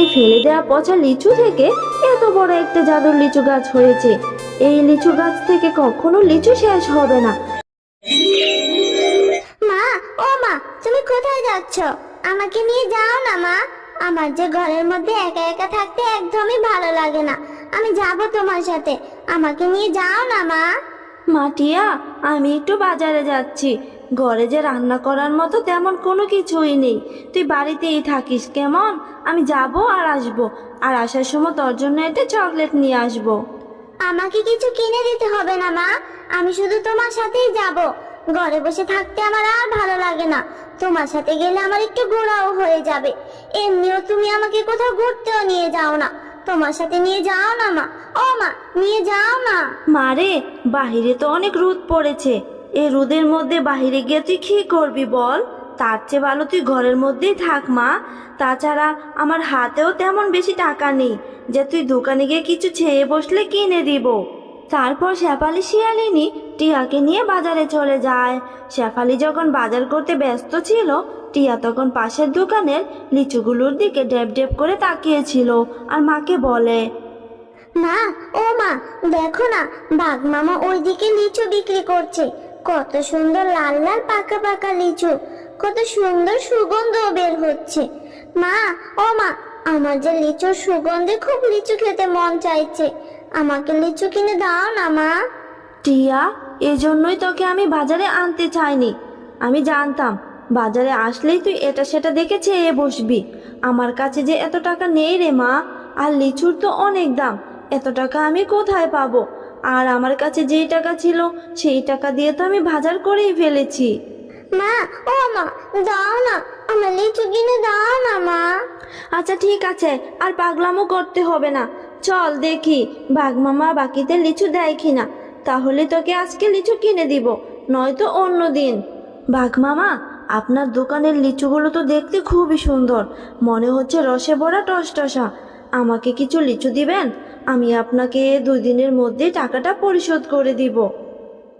এই ফেলে দেওয়া পচা লিচু থেকে এত বড় একটা জাদুর লিচু গাছ হয়েছে। এই লিচু গাছ থেকে কখনো লিচু শেষ হবে না। মা ও মা তুমি কোথায় যাচ্ছ? আমাকে নিয়ে যাও না মা। আমার যে ঘরের মধ্যে একা একা থাকতে একদমই ভালো লাগে না। আমি যাব তোমার সাথে। আমাকে নিয়ে যাও না মা। মাটিয়া আমি একটু বাজারে যাচ্ছি। ঘরে যে রান্না করার মতো তেমন কোনো কিছুই নেই। তুই বাড়িতেই থাকিস কেমন? আমি যাব আর আসব। আর আসার সময় তোর জন্য একটা চকলেট নিয়ে আসব। আমাকে কিছু কিনে দিতে হবে না মা। আমি শুধু তোমার সাথেই যাব। ঘরে বসে থাকতে আমার আর ভালো লাগে না। তোমার সাথে গেলে আমার একটু ঘোরাও হয়ে যাবে। এমনিও তুমি আমাকে কোথাও ঘুরতেও নিয়ে যাও না। তোমার সাথে নিয়ে যাও না মা। ও মা নিয়ে যাও না। মারে বাহিরে তো অনেক রোদ পড়েছে। এই রোদের মধ্যে বাহিরে গিয়ে তুই কি করবি বল? তার চেয়ে ভালো তুই ঘরের মধ্যেই থাক, মা। তাছাড়া আমার হাতেও তেমন বেশি টাকা নেই যে তুই দোকানে গিয়ে কিছু ছেয়ে বসলে কিনে দিব। তারপর শেফালি শিয়ালিনী টিয়াকে নিয়ে বাজারে চলে যায়। শেফালি যখন বাজার করতে ব্যস্ত ছিল, টিয়া তখন পাশের দোকানের লিচুগুলোর দিকে ডেপ ডেপ করে তাকিয়েছিল আর মাকে বলে, মা, ও মা, দেখো না বাঘ মামা ওইদিকে লিচু বিক্রি করছে। কত সুন্দর লাল লাল পাকা পাকা লিচু, কত সুন্দর সুগন্ধ বের হচ্ছে। মা, ও মা, আমার যে লিচুর সুগন্ধে খুব লিচু খেতে মন চাইছে। আমাকে লিচু কিনে দাও না, মা। টিয়া, এজন্যই তোকে আমি বাজারে আনতে চাইনি। আমি জানতাম, বাজারে আসলেই তুই এটা সেটা দেখে চেয়ে বসবি। আমার কাছে যে এত টাকা নেই রে মা, আর লিচুর তো অনেক দাম, এত টাকা আমি কোথায় পাবো? আর আমার কাছে যেই টাকা ছিল সেই টাকা দিয়ে তো আমি বাজার করেই ফেলেছি। মা ও মা দাও না আমার লিচু কিনে দাও না মা। আচ্ছা ঠিক আছে আর পাগলামো করতে হবে না। চল দেখি বাঘমামা বাকিতে লিচু দেয় কিনা। তাহলে তোকে আজকে লিচু কিনে দিব নয়তো অন্য দিন। বাঘমামা আপনার দোকানের লিচুগুলো তো দেখতে খুবই সুন্দর। মনে হচ্ছে রসে ভরা টসটসা। আমাকে কিছু লিচু দিবেন? আমি আপনাকে দুই দিনের মধ্যে টাকাটা পরিশোধ করে দিব।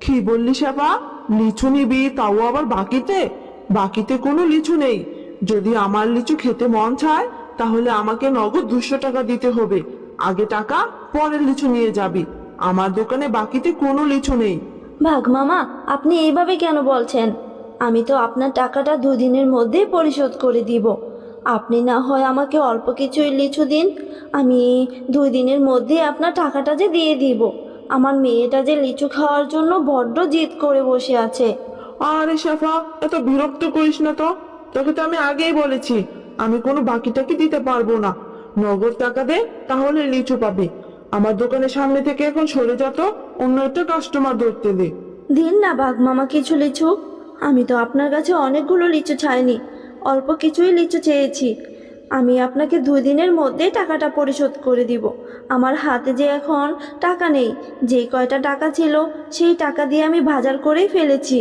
কি বললি সেবা লিচু নিবি তাও আবার বাকিতে? বাকিতে কোনো লিচু নেই। যদি আমার লিচু খেতে মন চায় তাহলে আমাকে নগদ দুশো টাকা দিতে হবে। আগে টাকা পরের লিচু নিয়ে যাবি। আমার দোকানে বাকিতে কোনো লিচু নেই। ভাগ মামা আপনি এইভাবে কেন বলছেন? আমি তো আপনার টাকাটা দুদিনের মধ্যেই পরিশোধ করে দিব। আপনি না হয় আমাকে অল্প কিছুই লিচু দিন আমি দুই দিনের মধ্যেই আপনার টাকাটা যে দিয়ে দিব। আমার মেয়েটা যে লিচু খাওয়ার জন্য বড্ড জিদ করে বসে আছে। আরে শেফা এত বিরক্ত করিস না তো। তোকে তো আমি আগেই বলেছি আমি কোনো বাকিটাকে দিতে পারব না। নগদ টাকা দে তাহলে লিচু পাবি। আমার দোকানের সামনে থেকে এখন সরে যা তো অন্য একটা কাস্টমার ধরতে দে। দিন না বাঘ মামা কিছু লিচু। আমি তো আপনার কাছে অনেকগুলো লিচু চাইনি অল্প কিছুই লিচু চেয়েছি। আমি আপনাকে দুই দিনের মধ্যেই টাকাটা পরিশোধ করে দিব। আমার হাতে যে এখন টাকা নেই, যে কয়টা টাকা ছিল, সেই টাকা দিয়ে আমি বাজার করেই ফেলেছি।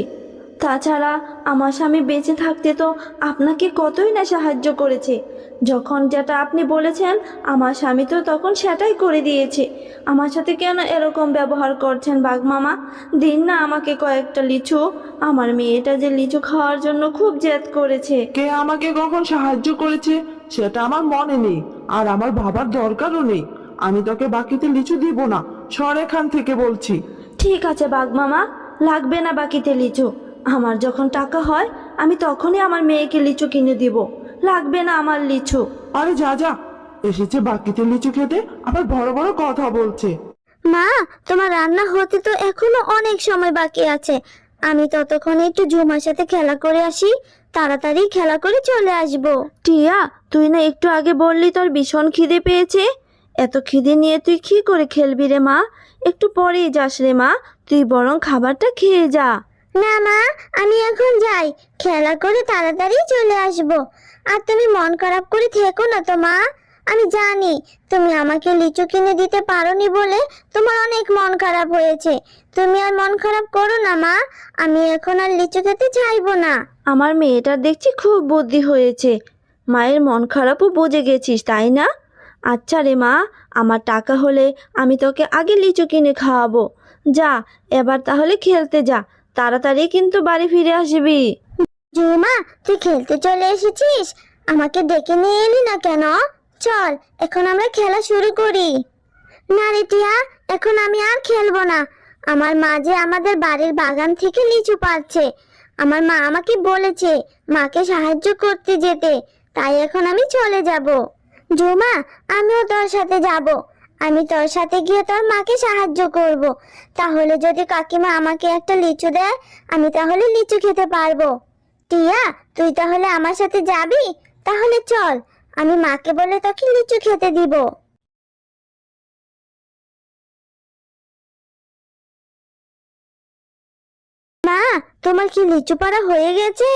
তাছাড়া আমার স্বামী বেঁচে থাকতে তো আপনাকে কতই না সাহায্য করেছে। যখন যেটা আপনি বলেছেন আমার স্বামী তো তখন সেটাই করে দিয়েছে। আমার সাথে কেন এরকম ব্যবহার করছেন বাঘ মামা? দিন না আমাকে কয়েকটা লিচু আমার মেয়েটা যে লিচু খাওয়ার জন্য খুব জেদ করেছে। কে আমাকে কখন সাহায্য করেছে সেটা আমার মনে নেই আর আমার বাবার দরকারও নেই। আমি তোকে বাকিতে লিচু দিব না সর এখান থেকে বলছি। ঠিক আছে বাঘ মামা লাগবে না বাকিতে লিচু। আমার যখন টাকা হয় আমি তখনই আমার মেয়েকে লিচু কিনে দিব। লাগবে না আমার লিচু। আরে যা যা। এসেছে বাকিতে লিচু খেতে আবার বড় বড় কথা বলছে। মা তোমার রান্না হতে তো এখনও অনেক সময় বাকি আছে। আমি ততক্ষণে একটু ঝুমার সাথে খেলা করে আসি তাড়াতাড়ি খেলা করে চলে আসব। টিয়া তুই না একটু আগে বললি তোর ভীষণ খিদে পেয়েছে? এত খিদে নিয়ে তুই কি করে খেলবি রে মা? একটু পরেই যাস রে মা তুই বরং খাবারটা খেয়ে যা। না মা, আমি এখন যাই। খেলা করে তাড়াতাড়ি চলে আসব। আর তুমি মন খারাপ করে থেকো না তো মা। আমি জানি তুমি আমাকে লিচু কিনে দিতে পারোনি বলে তোমার অনেক মন খারাপ হয়েছে। তুমি আর মন খারাপ করো না মা। আমি এখন আর লিচু খেতে চাইব না। আমার মেয়েটার দেখছি খুব বুদ্ধি হয়েছে। মায়ের মন খারাপও বুঝে গেছিস, তাই না? আচ্ছা রে মা, আমার টাকা হলে আমি তোকে আগে লিচু কিনে খাওয়াবো। যা, এবার তাহলে খেলতে যা। তাড়াতাড়ি কিন্তু বাড়ি ফিরে আসবি। জুমা, তুই খেলতে চলে এসেছিস? আমাকে ডেকে নিয়ে এলি না কেন? চল, এখন আমরা খেলা শুরু করি। না রে টিয়া, এখন আমি আর খেলব না। আমার মা যে আমাদের বাড়ির বাগান থেকে লিচু পাচ্ছে আমার মা আমাকে বলেছে মাকে সাহায্য করতে যেতে। তাই এখন আমি চলে যাব। জুমা, আমিও তোর সাথে যাব। আমি তোর সাথে গিয়ে তোর মাকে সাহায্য করব। তাহলে যদি কাকিমা আমাকে একটা লিচু দেয়, আমি তাহলে লিচু খেতে পারব। টিয়া, তুই তাহলে আমার সাথে যাবি? তাহলে চল, আমি মাকে বলে তোকে লিচু খেতে দিব। মা, তোমার কি লিচু পাড়া হয়ে গেছে?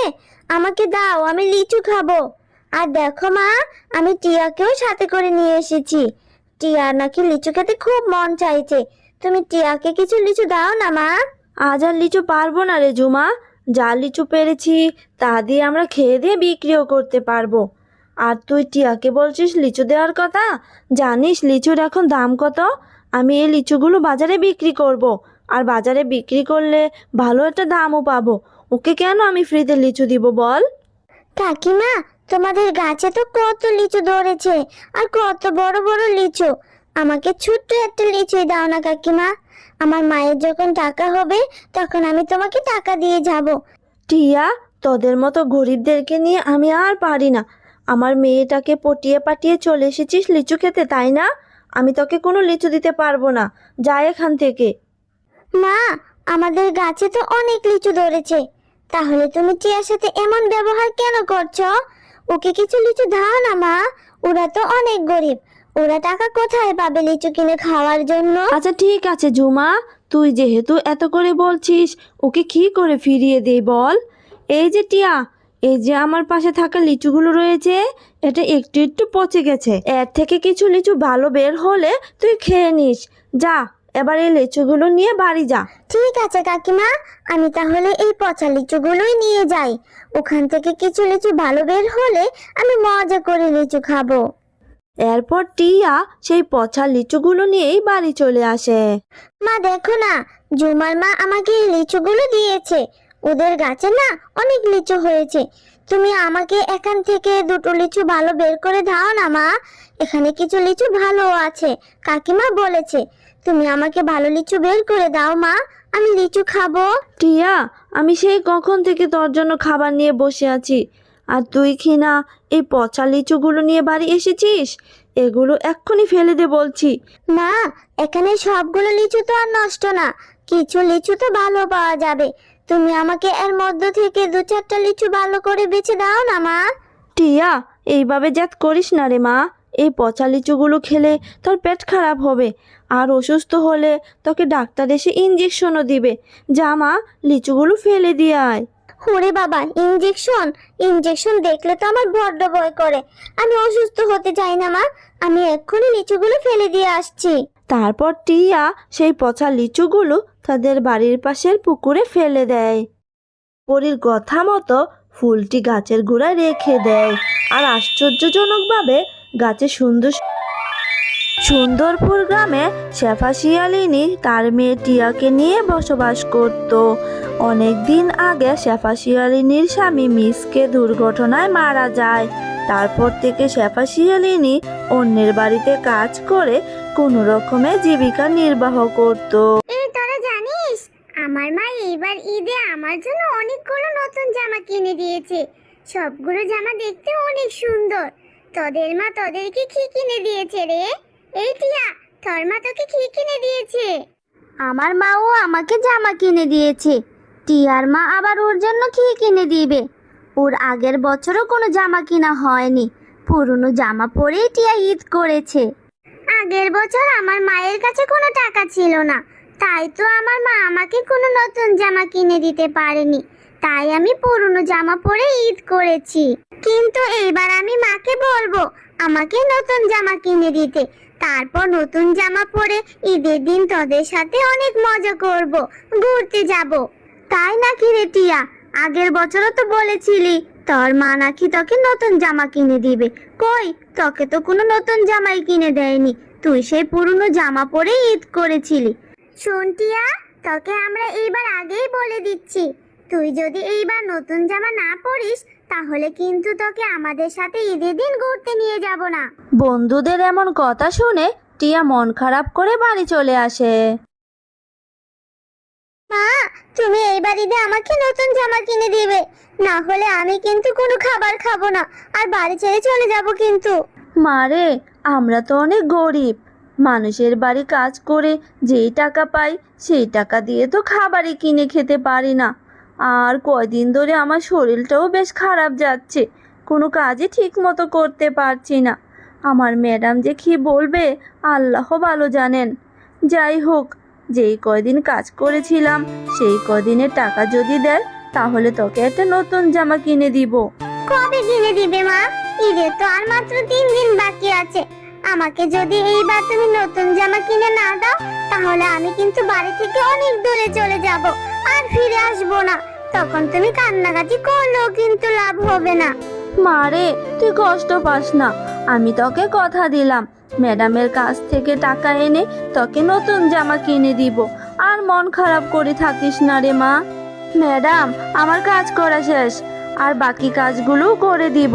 আমাকে দাও, আমি লিচু খাব। আর দেখো মা, আমি টিয়াকেও সাথে করে নিয়ে এসেছি। টিয়ার নাকি লিচু খেতে খুব মন চাইছে। তুমি টিয়াকে কিছু লিচু দাও না মা। আজ আর লিচু পারব না রে জুমা। যা লিচু পেরেছি তা দিয়ে আমরা খেয়ে দিয়ে বিক্রিও করতে পারব। আর তুই টিয়াকে বলছিস লিচু দেওয়ার কথা? জানিস লিচুর এখন দাম কত? আমি এই লিচুগুলো বাজারে বিক্রি করব। আর বাজারে বিক্রি করলে ভালো একটা দামও পাবো। ওকে কেন আমি ফ্রিতে লিচু দিব বল? কাকিমা তোমাদের গাছে তো কত লিচু ধরেছে আর কত বড় বড় লিচু। আমাকে ছোট্ট একটা লিচুই দাও না কাকিমা। আমার মায়ের যখন টাকা হবে তখন আমি তোমাকে টাকা দিয়ে যাব। টিয়া তোদের মতো গরিবদেরকে নিয়ে আমি আর পারি না। আমার মেয়েটাকে পটিয়ে পাটিয়ে চলে এসেছিস লিচু খেতে তাই না? আমি তোকে কোনো লিচু দিতে পারব না। যা এখান থেকে। মা আমাদের গাছে তো অনেক লিচু ধরেছে। তাহলে তুমি টিয়ার সাথে এমন ব্যবহার কেন করছ? ওকে কিছু লিচু দাও না, মা। ওরা তো অনেক গরিব। ওরা টাকা কোথায় পাবে লিচু কিনে খাওয়ার জন্য? আচ্ছা ঠিক আছে, জুমা। তুই যেহেতু এত করে বলছিস, ওকে কি করে ফিরিয়ে দেই বল? এই যে টিয়া, এই যে আমার পাশে থাকা লিচুগুলো রয়েছে, এটা একটু একটু পচে গেছে। এর থেকে কিছু লিচু ভালো বের হলে তুই খেয়ে নিস। যা। এবার এই লিচুগুলো নিয়ে বাড়ি যা। ঠিক আছে কাকিমা আমি তাহলে এই পচা লিচুগুলোই নিয়ে যাই। ওখান থেকে কিছু লিচু ভালো বের হলে আমি মজা করে লিচু খাব। এরপর টিয়া সেই পচা লিচুগুলো নিয়েই বাড়ি চলে আসে। মা দেখো না জুমার মা আমাকে এই লিচুগুলো দিয়েছে। ওদের গাছে না অনেক লিচু হয়েছে। তুমি আমাকে এখান থেকে দুটো লিচু ভালো বের করে দাও না মা। এখানে কিছু লিচু ভালো আছে কাকিমা বলেছে। তুমি আমাকে ভালো লিচু বের করে দাও মা। আমি লিচু খাব। টিয়া আমি সেই কখন থেকে তোর জন্য খাবার নিয়ে বসে আছি? আর তুই কি না এই পচা লিচুগুলো নিয়ে বাড়ি এসেছিস? এগুলো এক্ষুনি ফেলে দে বলছি। মা এখানে সবগুলো লিচু তো আর নষ্ট না। কিছু লিচু তো ভালো পাওয়া যাবে। তুমি আমাকে এর মধ্য থেকে দু চারটা লিচু ভালো করে বেছে দাও না মা। টিয়া এইভাবে জাত করিস না রে মা। এই পচা লিচুগুলো খেলে তোর পেট খারাপ হবে। আর অসুস্থ হলে তোকে ডাক্তার এসে ইঞ্জেকশনও দিবে। যা মা লিচুগুলো ফেলে দিয়ে আয়। ওরে বাবা ইঞ্জেকশন ইঞ্জেকশন দেখলে তো আমার বড্ড ভয় করে। আমি অসুস্থ হতে চাই না মা। আমি এক্ষুনি লিচুগুলো ফেলে দিয়ে আসছি। তারপর টিয়া সেই পচা লিচুগুলো তাদের বাড়ির পাশের পুকুরে ফেলে দেয়। পরীর কথা মতো ফুলটি গাছের গোড়ায় রেখে দেয়। আর আশ্চর্যজনকভাবে গাছে সুন্দর সুন্দরপুর গ্রামে শেফা শিয়ালিনী তার মেয়ে টিয়াকে নিয়ে বসবাস করত। অনেক দিন আগে শেফা শিয়ালিনীর স্বামী মিসকে দুর্ঘটনায় মারা যায়। তারপর থেকে শেফা শিয়ালিনী অন্যের বাড়িতে কাজ করে কোনো রকমে জীবিকা নির্বাহ করত। জানিস, আমার মা এইবার ঈদে আমার জন্য অনেকগুলো নতুন জামা কিনে দিয়েছে। সবগুলো জামা দেখতে অনেক সুন্দর। তোদের মা তোদেরকে কি কিনে দিয়েছে রে? এই টিয়া, তোর মা তোকে কি কিনে দিয়েছে? আমার মাও আমাকে জামা কিনে দিয়েছে। টিয়ার মা আবার ওর জন্য কি কিনে দিবে? ওর আগের বছরও কোনো জামা কিনা হয়নি। পুরনো জামা পরেই টিয়া ঈদ করেছে। আগের বছর আমার মায়ের কাছে কোনো টাকা ছিল না। তাই তো আমার মা আমাকে কোনো নতুন জামা কিনে দিতে পারেনি। তাই আমি পুরনো জামা পরে ঈদ করেছি। কিন্তু এইবার আমি মাকে বলব, আমাকে নতুন জামা কিনে দিতে। তারপর নতুন জামা পরে ঈদের দিন তোদের সাথে অনেক মজা করব, ঘুরতে যাব। তাই নাকি রে টিয়া? আগের বছরও তো বলেছিলি, তোর মা নাকি তোকে নতুন জামা কিনে দিবে। কই, তোকে তো কোনো নতুন জামাই কিনে দেয়নি। তুই সেই পুরনো জামা পরে ঈদ করেছিলি। শোন টিয়া, তোকে আমরা এইবার আগেই বলে দিচ্ছি। তুই যদি এইবার নতুন জামা না পরিস তাহলে কিন্তু তোকে আমাদের সাথে ঈদের দিন ঘুরতে নিয়ে যাব না। বন্ধুদের এমন কথা শুনে টিয়া মন খারাপ করে বাড়ি চলে আসে। মা তুমি এই বাড়িতে আমাকে নতুন জামা কিনে দিবে। না হলে আমি কিন্তু কোনো খাবার খাব না আর বাড়ি ছেড়ে চলে যাব কিন্তু। মারে আমরা তো অনেক গরিব। মানুষের বাড়ি কাজ করে যেই টাকা পাই সেই টাকা দিয়ে তো খাবারই কিনে খেতে পারি না। আর কয়দিন ধরে আমার শরীরটাও বেশ খারাপ যাচ্ছে। কোনো কাজই ঠিক মতো করতে পারছি না। আমার ম্যাডাম যে কি বলবে আল্লাহ ভালো জানেন। যাই হোক, যেই কয়দিন কাজ করেছিলাম, সেই কয়দিনের টাকা যদি দেয়, তাহলে তোকে একটা নতুন জামা কিনে দিব। কবে কিনে দিবে মা? ঈদের তো আর মাত্র তিন দিন বাকি আছে। আমাকে যদি এইবার তুমি নতুন জামা কিনে না দাও, তাহলে আমি কিন্তু বাড়ি থেকে অনেক দূরে চলে যাব। আর ফিরে আসব না। তখন তুমি কান্নাকাটি করলেও কিন্তু লাভ হবে না। মারে তুই কষ্ট পাস না। আমি তোকে কথা দিলাম। ম্যাডামের কাছ থেকে টাকা এনে তোকে নতুন জামা কিনে দিব। আর মন খারাপ করে থাকিস না রে মা। ম্যাডাম, আমার কাজ করা শেষ। আর বাকি কাজগুলোও করে দিব।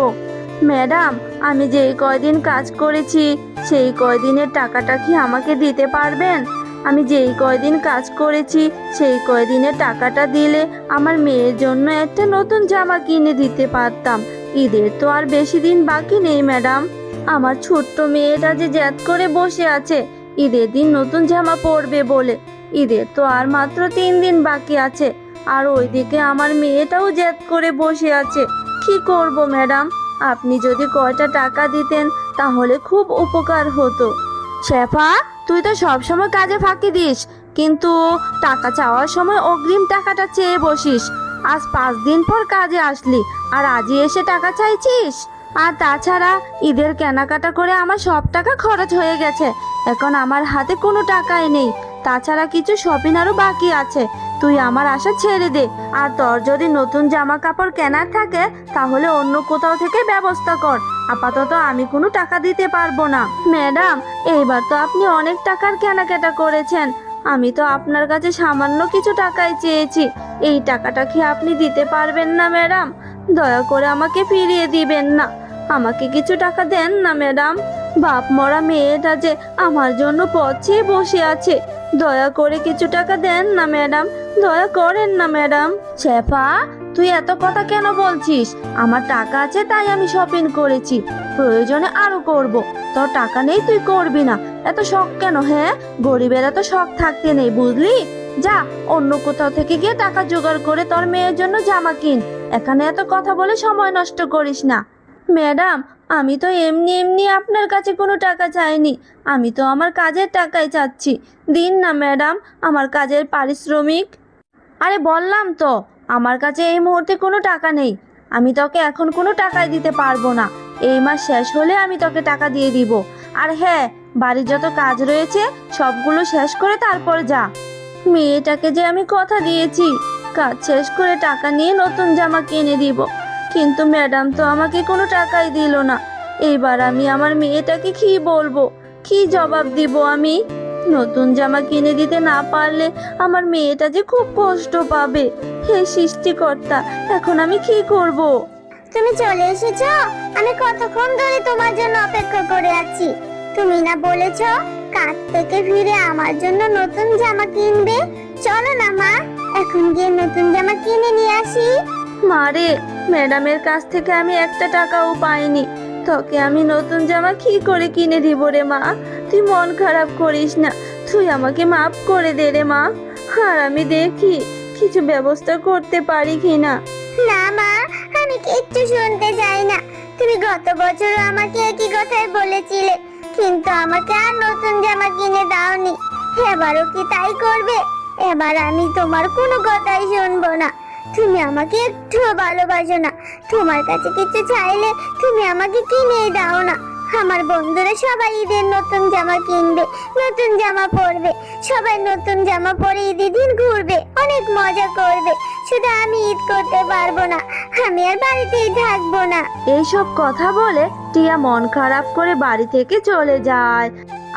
ম্যাডাম, আমি যেই কয়দিন কাজ করেছি, সেই কয়দিনের টাকাটা কি আমাকে দিতে পারবেন? আমি যেই কয়দিন কাজ করেছি, সেই কয়দিনের টাকাটা দিলে আমার মেয়ের জন্য একটা নতুন জামা কিনে দিতে পারতাম। ঈদের তো আর বেশি দিন বাকি নেই, ম্যাডাম। আমার ছোট্ট মেয়েটা যে জ্যাদ করে বসে আছে, ঈদের দিন নতুন জামা পরবে বলে। ঈদের তো আর মাত্র তিন দিন বাকি আছে, আর ওইদিকে আমার মেয়েটাও জ্যাদ করে বসে আছে। কি করব, ম্যাডাম? আপনি যদি কয়টা টাকা দিতেন, তাহলে খুব উপকার হতো। শেফা? তুই তো সবসময় কাজে ফাঁকি দিস, কিন্তু টাকা চাওয়ার সময় অগ্রিম টাকাটা চেয়ে বসিস। আজ পাঁচ দিন পর কাজে আসলি, আর আজই এসে টাকা চাইছিস? আর তাছাড়া ঈদের কেনাকাটা করে আমার সব টাকা খরচ হয়ে গেছে, এখন আমার হাতে কোনো টাকাই নেই। তাছাড়া কিছু শপিং আরও বাকি আছে। তুই আমার আশা ছেড়ে দে। আর তোর যদি নতুন জামা কাপড় কেনার থাকে, তাহলে অন্য কোথাও থেকে ব্যবস্থা কর। আপাতত আমি কোনো টাকা দিতে পারব না। ম্যাডাম, এইবার তো আপনি অনেক টাকার কেনাকাটা করেছেন। আমি তো আপনার কাছে সামান্য কিছু টাকাই চেয়েছি। এই টাকাটা কি আপনি দিতে পারবেন না, ম্যাডাম? দয়া করে আমাকে ফিরিয়ে দিবেন না। আমাকে কিছু টাকা দেন না, ম্যাডাম। বাপ মরা মেয়েটা যে আমার জন্য পথে বসে আছে। দয়া করে কিছু টাকা দেন না, ম্যাডাম। দয়া করেন না, ম্যাডাম। শেফা, তুই এত কথা কেন বলছিস? আমার টাকা আছে, তাই আমি শপিং করেছি। প্রয়োজনে আরও করব। তোর টাকা নেই, তুই করবি না। এত শখ কেন হ্যাঁ? গরিবের এত শখ থাকতে নেই, বুঝলি? যা, অন্য কোথাও থেকে গিয়ে টাকা জোগাড় করে তোর মেয়ের জন্য জামা কিন। এখানে এত কথা বলে সময় নষ্ট করিস না। ম্যাডাম আমি তো এমনি এমনি আপনার কাছে কোনো টাকা চাইনি। আমি তো আমার কাজের টাকাই চাচ্ছি। দিন না, ম্যাডাম, আমার কাজের পারিশ্রমিক। আরে বললাম তো, আমার কাছে এই মুহূর্তে কোনো টাকা নেই। আমি তোকে এখন কোনো টাকাই দিতে পারব না। এই মাস শেষ হলে আমি তোকে টাকা দিয়ে দিব। আর হ্যাঁ বাড়ির যত কাজ রয়েছে, সবগুলো শেষ করে তারপর যা। মেয়েটাকে যে আমি কথা দিয়েছি, কাজ শেষ করে টাকা নিয়ে নতুন জামা কিনে দিব। কিন্তু ম্যাডাম তো আমাকে কোনো টাকাই দিল না। এইবার আমি আমার মেয়েটাকে কি বলব? কি জবাব দিব আমি? নতুন জামা কিনে দিতে না পারলে আমার মেয়েটা যে খুব কষ্ট পাবে। হে সৃষ্টিকর্তা এখন আমি কি করব। তুমি চলে এসেছ? আমি কতক্ষণ ধরে তোমার জন্য অপেক্ষা করে আছি। তুমি না বলেছ কাজ থেকে ফিরে আমার জন্য নতুন জামা কিনবে? চলো না মা এখন গিয়ে নতুন জামা কিনে নিয়ে আসি। মারে ম্যাডামের কাছ থেকে আমি একটা টাকাও পাইনি। তোকে আমি নতুন জামা কি করে কিনে দিব রে মা? তুই মন খারাপ করিস না। তুই আমাকে মাফ করে দে রে মা। আর আমি দেখি কিছু ব্যবস্থা করতে পারি কি না। মা, আমি কিচ্ছু শুনতে চাই না। তুমি গত বছর আমাকে একই কথাই বলেছিলে, কিন্তু আমাকে আর নতুন জামা কিনে দাওনি। এবারও কি তাই করবে? এবার আমি তোমার কোনো কথাই শুনব না। তুমি আমাকে একটু ভালোবাসো না। তোমার কাছে কিছু চাইলে তুমি আমাকে কিনে দাও না। আমার বন্ধুরা সবাই ঈদের নতুন জামা কিনবে, নতুন জামা পরবে। সবাই নতুন জামা পরে ঈদের দিন ঘুরবে, অনেক মজা করবে। শুধু আমি ঈদ করতে পারব না, আমি আর বাড়িতেই থাকব না। এইসব কথা বলে টিয়া মন খারাপ করে বাড়ি থেকে চলে যায়।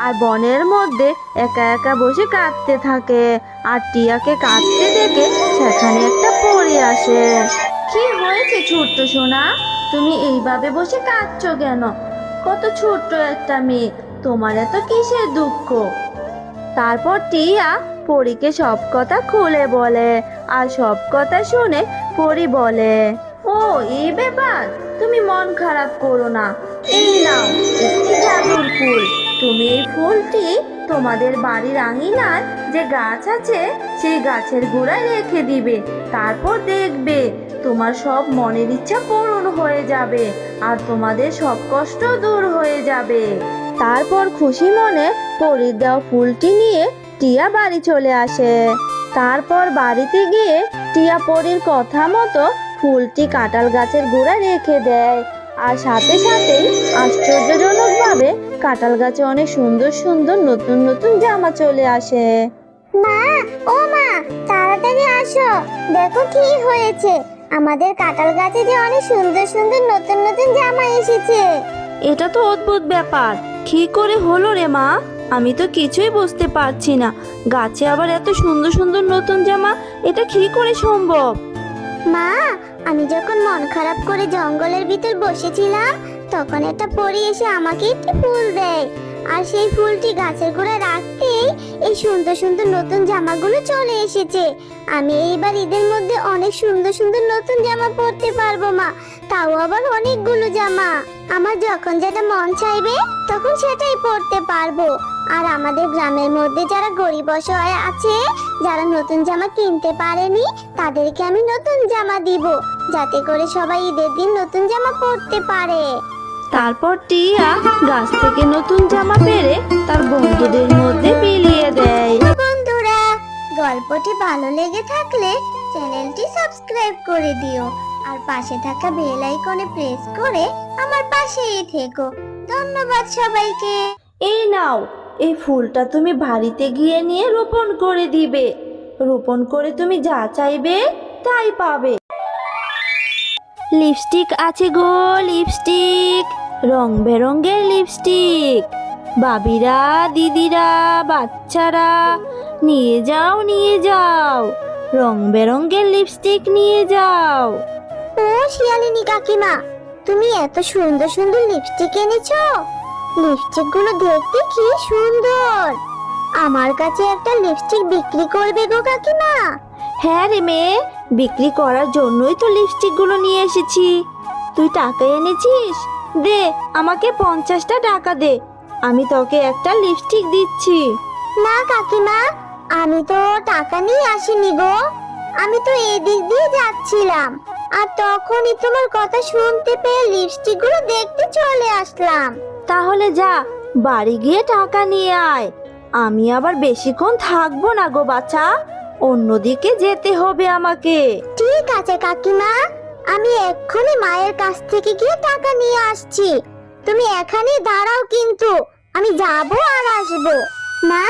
আর বনের মধ্যে একা একা বসে কাঁদতে থাকে। আর টিয়াকে কাঁদতে দেখে সেখানে একটা পড়ে আসে। কি হয়েছে ছোট্ট সোনা? তুমি এইভাবে বসে কাঁদছো কেন? কত ছোট্ট একটা মেয়ে, তোমার এত কিসের দুঃখ? তারপর টিয়া পরীকে সব কথা খুলে বলে আর সব কথা শুনে পরি বলে, ও এই ব্যাপার, তুমি মন খারাপ করো না। এই নাও একটি জাদুর ফুল। তুমি এই ফুলটি তোমাদের বাড়ির আঙিনায় যে গাছ আছে, সেই গাছের গোড়ায় রেখে দিবে। তারপর দেখবে তোমার সব মনের ইচ্ছা পূরণ হয়ে যাবে আর তোমাদের সব কষ্ট দূর হয়ে যাবে। তারপর খুশি মনে পরির দেওয়া ফুলটি নিয়ে টিয়া বাড়ি চলে আসে। তারপর বাড়িতে গিয়ে টিয়া পরির কথা মতো ফুলটি কাঁঠাল গাছের গোড়ায় রেখে দেয় আর সাথে সাথেই আশ্চর্যজনকভাবে কাঁঠাল গাছে অনেক সুন্দর সুন্দর নতুন নতুন জামা চলে আসে। মা ও মা তাড়াতাড়ি আসো দেখো কি হয়েছে। আমাদের কাঁঠাল গাছে যে অনেক সুন্দর সুন্দর নতুন নতুন জামা এসেছে। এটা তো অদ্ভুত ব্যাপার। কি করে হলো রে মা? আমি তো কিছুই বুঝতে পারছি না। গাছে আবার এত সুন্দর সুন্দর নতুন জামা এটা কি করে সম্ভব? মা আমি যখন মন খারাপ করে জঙ্গলের ভিতর বসেছিলাম তখন একটা পরি এসে আমাকে একটি ফুল দেয়। আর সেই ফুলটি গাছের গোড়ায় রাখতেই এই সুন্দর সুন্দর নতুন জামাগুলো চলে এসেছে। আমি এইবার ঈদের মধ্যে অনেক সুন্দর সুন্দর নতুন জামা পরতে পারব মা। তাও আবার অনেকগুলো জামা। আমার যখন যেটা মন চাইবে, তখন সেটাই পরতে পারব। আর আমাদের গ্রামের মধ্যে যারা গরিব অসহায় আছে, যারা নতুন জামা কিনতে পারেনি, তাদেরকে আমি নতুন জামা দিব। যাতে করে সবাই ঈদের দিন নতুন জামা পরতে পারে। তারপর টিয়া গাছ থেকে নতুন জামা পেরে তার বন্ধুদের মধ্যে বিলিয়ে দেয়। বন্ধুরা গল্পটি ভালো লেগে থাকলে চ্যানেলটি সাবস্ক্রাইব করে দিও আর পাশে থাকা বেল আইকনে প্রেস করে আমার পাশেই থেকো। ধন্যবাদ সবাইকে। এই নাও এই ফুলটা তুমি বাড়িতে গিয়ে নিয়ে রোপণ করে দিবে। রোপণ করে তুমি যা চাইবে তাই পাবে। লিপস্টিক আছে গো লিপস্টিক। রং বেরঙের লিপস্টিক। বাবিরা দিদিরা বাচ্চারা নিয়ে যাও নিয়ে যাও। রং বেরঙের লিপস্টিক নিয়ে যাও। ও শিয়ালিনী কাকিমা তুমি এত সুন্দর সুন্দর লিপস্টিক এনেছো? লিপস্টিকগুলো দেখতে কি সুন্দর। আমার কাছে একটা লিপস্টিক বিক্রি করবে গো কাকিমা। হ্যাঁ রে মেয়ে বিক্রি করার জন্যই তো লিপস্টিকগুলো নিয়ে এসেছি। তুই টাকা এনেছিস? দে আমাকে পঞ্চাশটা টাকা দে। আমি তোকে একটা লিপস্টিক দিচ্ছি। না কাকিমা আমি তো টাকা নিয়ে আসিনি গো। আমি তো এদিক দিয়ে যাচ্ছিলাম আর তখনই তোমার কথা শুনতে পেয়ে লিপস্টিকগুলো দেখতে চলে আসলাম। তাহলে যা বাড়ি গিয়ে টাকা নিয়ে আয়। আমি আবার বেশিক্ষণ থাকব না গো বাচ্চা অন্যদিকে যেতে হবে আমাকে। ঠিক আছে কাকিমা। আমি এক্ষুনি মায়ের কাছ থেকে গিয়ে টাকা নিয়ে আসছি। তুমি এখানে দাঁড়াও কিন্তু, আমি যাব আর আসব। মা,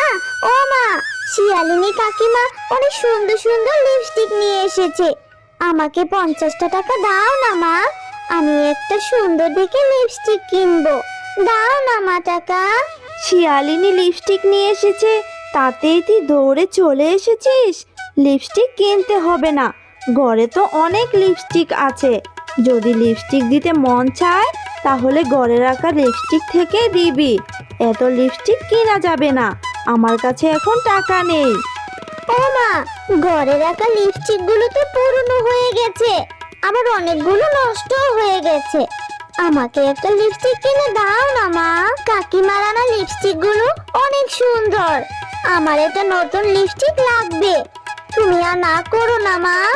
ও মা, শিয়ালিনী কাকিমা অনেক সুন্দর সুন্দর লিপস্টিক নিয়ে এসেছে। আমাকে পঞ্চাশটা টাকা দাও না মা, আমি একটা সুন্দর দেখে লিপস্টিক কিনবো। দাও না মা টাকা। শিয়ালিনী লিপস্টিক নিয়ে এসেছে, তাতেই তুই দৌড়ে চলে এসেছিস। লিপস্টিক কিনতে হবে না। ঘরে তো অনেক লিপস্টিক আছে। যদি লিপস্টিক দিতে মন চায়, তাহলে ঘরে রাখা লিপস্টিক থেকে দিবি। এত লিপস্টিক কেনা যাবে না। আমার কাছে এখন টাকা নেই। ও মা, ঘরে রাখা লিপস্টিকগুলো তো পুরনো হয়ে গেছে। আবার অনেকগুলো নষ্ট হয়ে গেছে। আমাকে একটা লিপস্টিক কিনে দাও না মা। কাকিমার আনা লিপস্টিকগুলো অনেক সুন্দর। আমার একটা নতুন লিপস্টিক লাগবে। তুমি আর না করো না মা।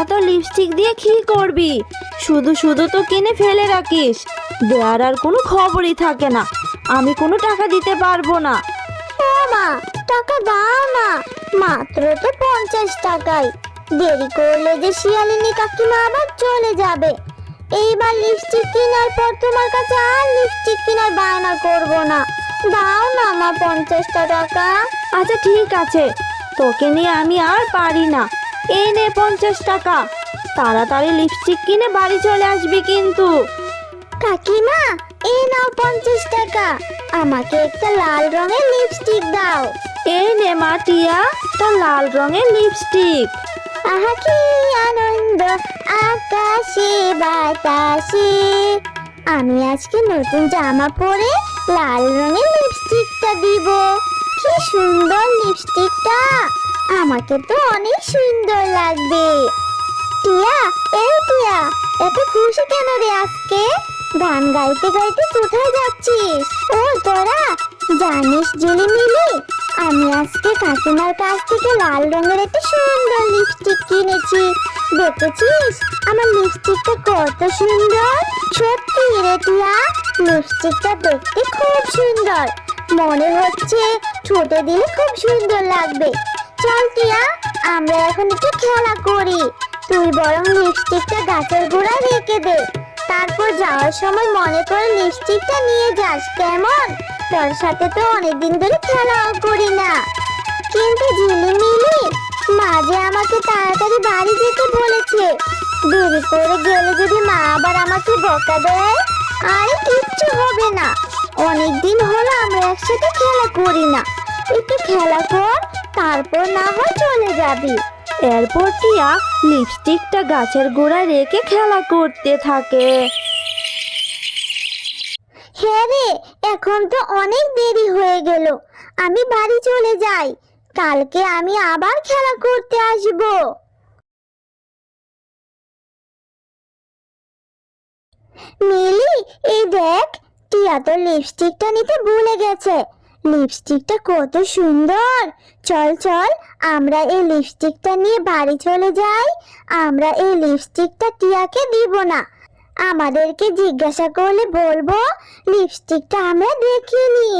এত লিপস্টিক দিয়ে কি করবি? শুধু শুধু তো কিনে ফেলে রাখিস। দেওয়ার আর কোনো খবরই থাকে না। আমি কোনো টাকা দিতে পারব না। ও মা টাকা দাও না। মাত্র তো পঞ্চাশ টাকাই। দেরি করলে যে শিয়ালিনী কাকিমা আবার চলে যাবে। এইবার লিপস্টিক কেনার পর তোমার কাছে আর লিপস্টিক কেনার বায়না করব না। দাও না আমার পঞ্চাশটা টাকা। আচ্ছা ঠিক আছে। তোকে নিয়ে আমি আর পারি না। এই নে পঞ্চাশ টাকা। তাড়াতাড়ি লিপস্টিক কিনে বাড়ি চলে আসবি কিন্তু। কাকিমা এই নাও পঞ্চাশ টাকা। আমাকে একটা লাল রঙের লিপস্টিক দাও। এই নে মা টিয়া তা লাল রঙের লিপস্টিক আহা কি আনন্দ আকাশে বাতাসে। আমি আজকে নতুন জামা পরে লাল রঙের লিপস্টিকটা দিব। কি সুন্দর লিপস্টিকটা আমাকে তো অনেক সুন্দর লাগবে। টিয়া এই টিয়া, এত খুশি কেন রে আজকে? গান গাইতে গাইতে কোথায় যাচ্ছিস? ও তোরা, জানিস ঝিলিমিলি আমি আজকে কাকিমার কাছ থেকে লাল রঙের একটা সুন্দর লিপস্টিক কিনেছি। দেখেছিস? আমার লিপস্টিকটা কত সুন্দর? সত্যি রে টিয়া লিপস্টিকটা দেখতে খুব সুন্দর। মনে হচ্ছে ছোট দিলে খুব সুন্দর লাগবে। চল টিয়া, আমরা এখন একটু খেলা করি। তুই বরং লিপস্টিকটা গাছের গোড়ায় রেখে দে। তারপর যাওয়ার সময় মনে করে লিপস্টিকটা নিয়ে যাস, কেমন? তোর সাথে তো অনেকদিন ধরে খেলাও করি না। কিন্তু ঝিলিমিলি মাঝে আমাকে তাড়াতাড়ি বাড়ি যেতে বলেছে। দেরি করে গেলে যদি মা আবার আমাকে বকা দেয়, আরে কিচ্ছু হবে না। অনেকদিন হলো আমরা একসাথে খেলা করি না। একটু খেলা কর তারপর না হয় চলে যাবি। এরপর টিয়া লিপস্টিকটা গাছের গোড়ায় রেখে খেলা করতে থাকে। হ্যাঁ এখন তো অনেক দেরি হয়ে গেল। আমি বাড়ি চলে যাই। কালকে আমি আবার খেলা করতে আসব। মিলি, এই দেখ, টিয়া তো লিপস্টিকটা নিতে ভুলে গেছে। লিপস্টিকটা কত সুন্দর। চল চল, আমরা এই লিপস্টিকটা নিয়ে বাড়ি চলে যাই। আমরা এই লিপস্টিকটা টিয়াকে দিব না। আমাদেরকে জিজ্ঞাসা করলে বলব, লিপস্টিকটা আমরা দেখিনি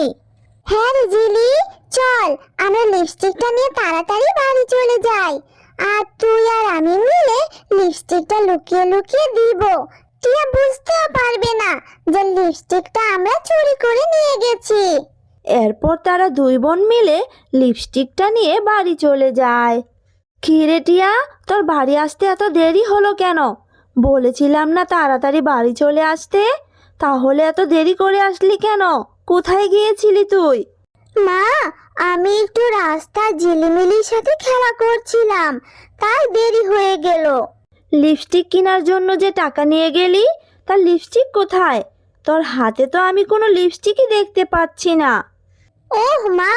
হ্যাঁ রে জিলি, চল, আমরা লিপস্টিকটা নিয়ে তাড়াতাড়ি বাড়ি চলে যাই। আর তুই আর আমি মিলে লিপস্টিকটা লুকিয়ে লুকিয়ে দিব। টিয়া বুঝতেও পারবে না যে লিপস্টিকটা আমরা চুরি করে নিয়ে গেছি। এরপর তারা দুই বোন মিলে লিপস্টিকটা নিয়ে বাড়ি চলে যায়। খিরে টিয়া তোর বাড়ি আসতে এত দেরি হলো কেন? বলেছিলাম না তাড়াতাড়ি বাড়ি চলে আসতে? তাহলে এত দেরি করে আসলি কেন? কোথায় গিয়েছিলি তুই? মা আমি একটু রাস্তা ঝিলিমিলির সাথে খেলা করছিলাম তাই দেরি হয়ে গেল। লিপস্টিক কেনার জন্য যে টাকা নিয়ে গেলি তার লিপস্টিক কোথায়? তোর হাতে তো আমি কোনো লিপস্টিকই দেখতে পাচ্ছি না। ওহ মা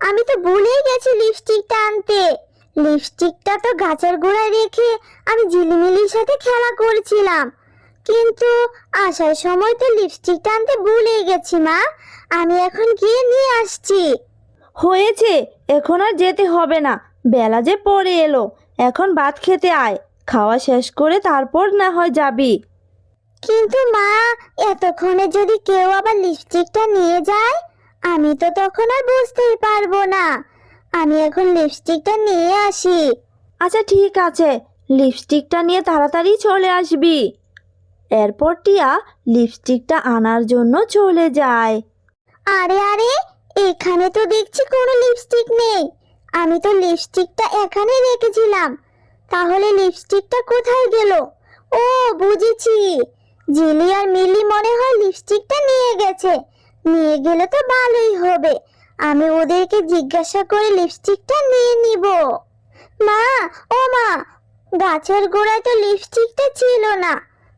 আমি তো ভুলেই গেছি লিপস্টিকটা আনতে। লিপস্টিকটা তো গাছের গোড়ায় রেখে আমি ঝিলিমিলির সাথে খেলা করছিলাম। কিন্তু আসার সময় তো লিপস্টিকটা আনতে ভুলেই গেছি মা। আমি এখন গিয়ে নিয়ে আসছি। হয়েছে এখন আর যেতে হবে না। বেলা যে পড়ে এলো। এখন ভাত খেতে আয়। খাওয়া শেষ করে তারপর না হয় যাবি। কিন্তু মা এতক্ষণে যদি কেউ আবার লিপস্টিকটা নিয়ে যায় আমি তো তখন আর বুঝতেই পারব না। আমি এখন লিপস্টিকটা নিয়ে আসি। আচ্ছা ঠিক আছে। লিপস্টিকটা নিয়ে তাড়াতাড়ি চলে আসবি। এরপর টিয়া লিপস্টিকটা আনার জন্য চলে যায়। আরে আরে এখানে তো দেখছি কোনো লিপস্টিক নেই। আমি তো লিপস্টিকটা এখানে রেখেছিলাম। তাহলে লিপস্টিকটা কোথায় গেল? ও বুঝেছি। জিলি আর মিলি মনে হয় লিপস্টিকটা নিয়ে গেছে। নিয়ে গেলে তো ভালোই হবে। আমি ওদেরকে জিজ্ঞাসা করে লিপস্টিকটা নিয়ে নিব। মা, ও মা, গাছের গোড়ায় তো লিপস্টিকটা ছিল না।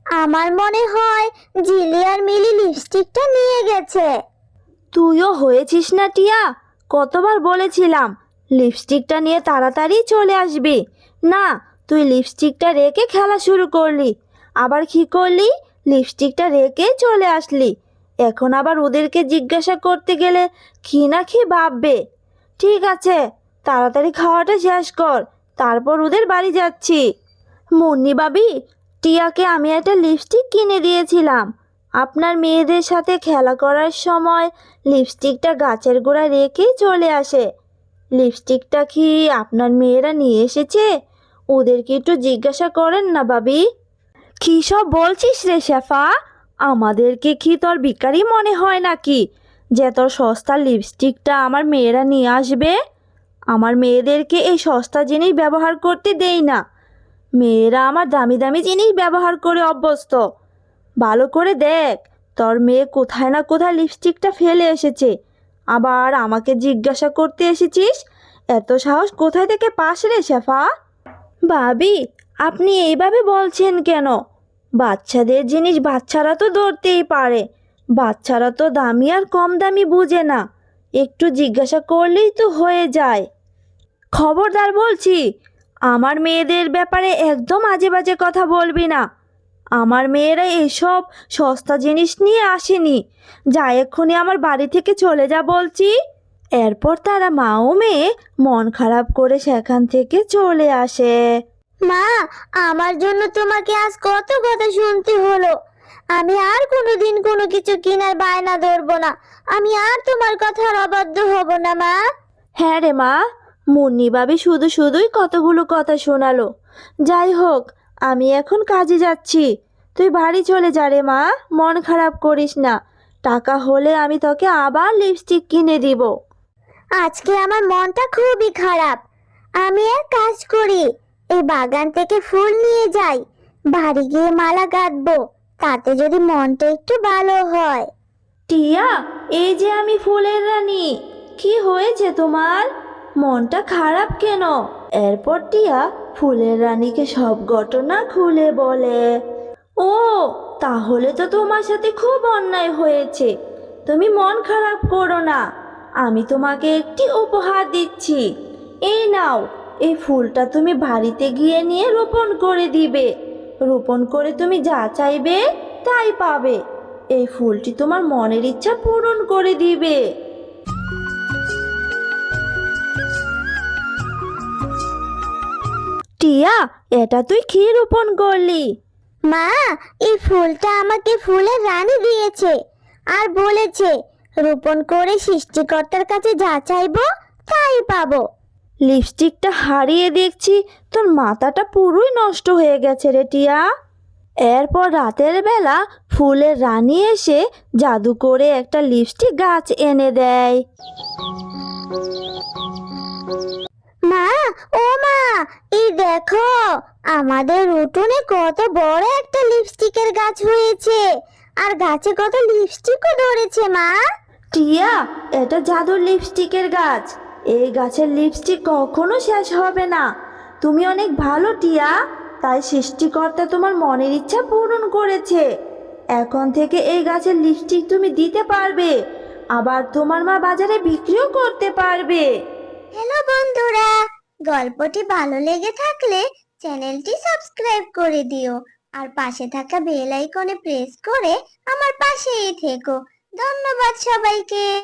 আমার মনে হয় জিলি আর মিলি লিপস্টিকটা নিয়ে গেছে। তুইও হয়েছিস না, টিয়া? কতবার বলেছিলাম লিপস্টিকটা নিয়ে তাড়াতাড়ি চলে আসবি। না, তুই লিপস্টিকটা রেখে খেলা শুরু করলি। আবার কি করলি? লিপস্টিকটা রেখে চলে আসলি। এখন আবার ওদেরকে জিজ্ঞাসা করতে গেলে কি না কি ভাববে? ঠিক আছে, তাড়াতাড়ি খাওয়াটা শেষ কর, তারপর ওদের বাড়ি যাচ্ছি। মুন্নি বাবি টিয়াকে আমি একটা লিপস্টিক কিনে দিয়েছিলাম। আপনার মেয়েদের সাথে খেলা করার সময় লিপস্টিকটা গাছের গোড়ায় রেখেই চলে আসে। লিপস্টিকটা কি আপনার মেয়েরা নিয়ে এসেছে? ওদেরকে একটু জিজ্ঞাসা করেন না বাবি কী সব বলছিস রে শেফা? আমাদেরকে কি তোর ভিখারি মনে হয় নাকি? যে তোর সস্তা লিপস্টিকটা আমার মেয়েরা নিয়ে আসবে? আমার মেয়েদেরকে এই সস্তা জিনিস ব্যবহার করতে দেই না। মেয়েরা আমার দামি দামি জিনিস ব্যবহার করে অভ্যস্ত। ভালো করে দেখ, তোর মেয়ে কোথায় না কোথায় লিপস্টিকটা ফেলে এসেছে। আবার আমাকে জিজ্ঞাসা করতে এসেছিস? এত সাহস কোথায় থেকে পাস রে শেফা? ভাবি, আপনি এইভাবে বলছেন কেন? বাচ্চাদের জিনিস বাচ্চারা তো ধরতেই পারে। বাচ্চারা তো দামি আর কম দামি বুঝে না। একটু জিজ্ঞাসা করলেই তো হয়ে যায়। খবরদার বলছি, আমার মেয়েদের ব্যাপারে একদম আজে বাজে কথা বলবি না। আমার মেয়েরা এইসব সস্তা জিনিস নিয়ে আসেনি। যা এক্ষুনি আমার বাড়ি থেকে চলে যা বলছি। এরপর তারা মা ও মেয়ে মন খারাপ করে সেখান থেকে চলে আসে। মা আমার জন্য তোমাকে আজ কত কথা শুনতে হলো। আমি আর কোনোদিন কোনো কিছু কেনার বায়না ধরবো না। আমি আর তোমার কথার অবাধ্য হব না মা। হ্যাঁ রে মা মুন্নি বাবি শুধু শুধুই কতগুলো কথা শোনালো। যাই হোক আমি এখন কাজে যাচ্ছি। তুই বাড়ি চলে যা রে মা মন খারাপ করিস না। টাকা হলে আমি তোকে আবার লিপস্টিক কিনে দিব। আজকে আমার মনটা খুবই খারাপ। আমি এক কাজ করি এই বাগান থেকে ফুল নিয়ে যাই। বাড়ি গিয়ে মালা গাঁথবো তাতে যদি মনটা একটু ভালো হয়। টিয়া, এই যে আমি ফুলের রানী, কি হয়েছে তোমার? মনটা খারাপ কেন? এরপর টিয়া ফুলের রানীকে সব ঘটনা খুলে বলে, ও, তাহলে তো তোমার সাথে খুব অন্যায় হয়েছে। তুমি মন খারাপ করো না। আমি তোমাকে একটি উপহার দিচ্ছি। এই নাও এই ফুলটা তুমি বাড়িতে গিয়ে নিয়ে রোপণ করে দিবে। রোপণ করে তুমি যা চাইবে, তাই পাবে। এই ফুলটি তোমার মনের ইচ্ছা পূরণ করে দিবে। টিয়া, এটা তুই কি রোপণ করলি? মা, এই ফুলটা আমাকে ফুলের রানী দিয়েছে আর বলেছে, রোপণ করে সৃষ্টিকর্তার কাছে যা চাইব, তাই পাবো। লিপস্টিকটা হারিয়ে দেখছি তোর মাথাটা পুরোই নষ্ট হয়ে গেছে রে টিয়া। এরপর রাতের বেলা ফুলের রানী এসে জাদু করে একটা লিপস্টিক গাছ এনে দেয়। মা ও মা এই দেখো আমাদের উঠোনে কত বড় একটা লিপস্টিকের গাছ হয়েছে আর গাছে কত লিপস্টিকও ধরেছে মা। টিয়া এটা জাদুর লিপস্টিকের গাছ। এই গাছের লিপস্টিক কখনো শেষ হবে না। তুমি অনেক ভালো, টিয়া। তাই সৃষ্টিকর্তা তোমার মনের ইচ্ছা পূরণ করেছে। এখন থেকে এই গাছের লিপস্টিক তুমি দিতে পারবে। আবার তোমার মা বাজারে বিক্রিও করতে পারবে। হ্যালো বন্ধুরা, গল্পটি ভালো লেগে থাকলে চ্যানেলটি সাবস্ক্রাইব করে দিও। আর পাশে থাকা বেল আইকনে প্রেস করে আমার পাশেই থেকো। ধন্যবাদ সবাইকে।